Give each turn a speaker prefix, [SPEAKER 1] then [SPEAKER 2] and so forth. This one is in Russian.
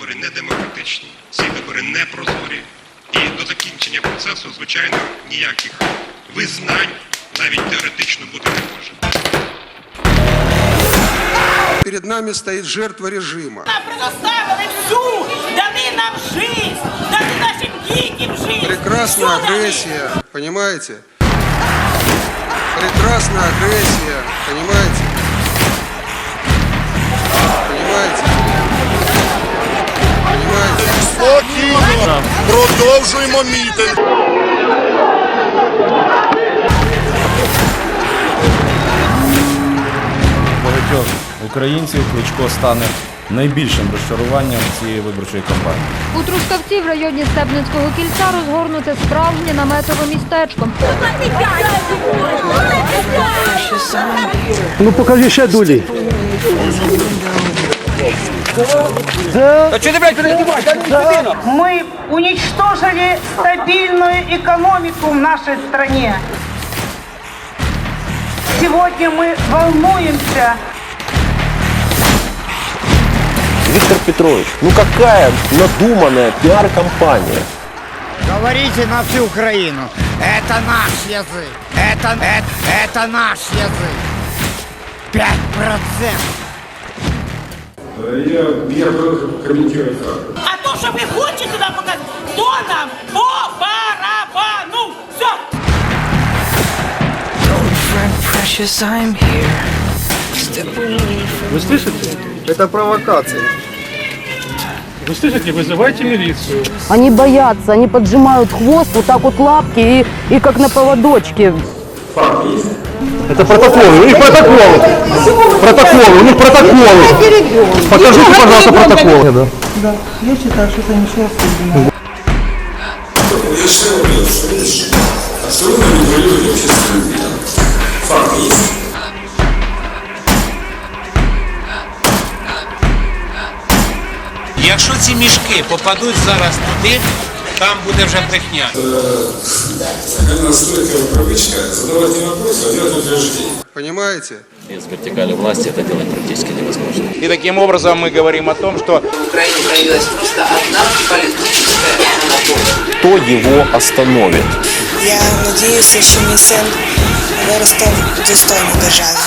[SPEAKER 1] вибори не демократичні, ці вибори не прозорі. І до закінчення процесу, звичайно, ніяких визнань навіть теоретично бути не може.
[SPEAKER 2] Перед нами стоит жертва режима.
[SPEAKER 3] Нам предоставили всю, дали нам жизнь, дали нашим детям жизнь.
[SPEAKER 2] Прекрасная
[SPEAKER 3] Всё дали.
[SPEAKER 2] агрессия, понимаете? Прекрасная агрессия? Понимаете?
[SPEAKER 4] Продовжуємо мітинг.
[SPEAKER 5] багатьох українців Кличко стане найбільшим розчаруванням цієї виборчої кампанії.
[SPEAKER 6] У Трускавці в районі Стебницького кільця розгорнуте справжнє наметове містечко.
[SPEAKER 7] Ну покажи ще дулі.
[SPEAKER 8] Мы уничтожили стабильную экономику в нашей стране. Сегодня мы волнуемся
[SPEAKER 7] Виктор Петрович, ну какая надуманная пиар-компания.
[SPEAKER 9] Говорите на всю Украину. Это наш язык. Это, это, это наш язык. Пять процентов.
[SPEAKER 3] А то, что вы хотите нам показать, кто нам по барабану. Все.
[SPEAKER 7] Вы слышите? Это провокация.
[SPEAKER 10] Вы слышите, вызывайте милицию.
[SPEAKER 8] Они боятся, они поджимают хвост, вот так вот лапки и, и как на поводочке.
[SPEAKER 7] Это протоколы, у них протоколы. Протоколы, у них протоколы. Покажите, пожалуйста, протоколы. Да.
[SPEAKER 9] Якщо ці мішки попадуть зараз туди, там буде вже брехня.
[SPEAKER 2] Понимаете?
[SPEAKER 5] Без вертикалі власті це робити практично невозможно.
[SPEAKER 9] И таким образом мы говорим о том, что
[SPEAKER 8] В Украине проявилась просто одна политическая
[SPEAKER 7] Кто его остановит?
[SPEAKER 8] Я надеюсь, що мій син виросте в достойній державі.